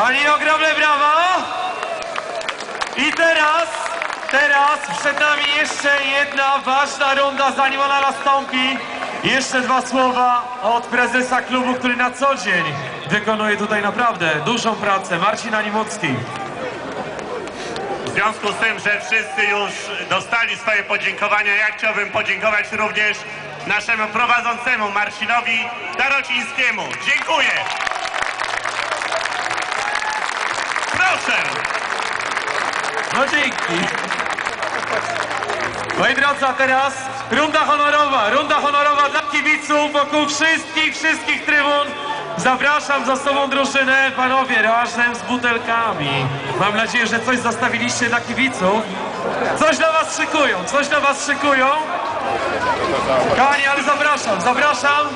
Pani ogromne brawa! I teraz, teraz przed nami jeszcze jedna ważna runda, zanim ona nastąpi. Jeszcze dwa słowa od prezesa klubu, który na co dzień wykonuje tutaj naprawdę dużą pracę, Marcin Animucki. W związku z tym, że wszyscy już dostali swoje podziękowania, ja chciałbym podziękować również naszemu prowadzącemu Marcinowi Tarocińskiemu. Dziękuję! Proszę. No dzięki. Moi drodzy, a teraz runda honorowa. Runda honorowa dla kibiców wokół wszystkich, wszystkich trybun. Zapraszam za sobą drużynę, panowie, razem z butelkami. Mam nadzieję, że coś zostawiliście dla kibiców. Coś dla was szykują, coś dla was szykują. Kochani, ale zapraszam, zapraszam.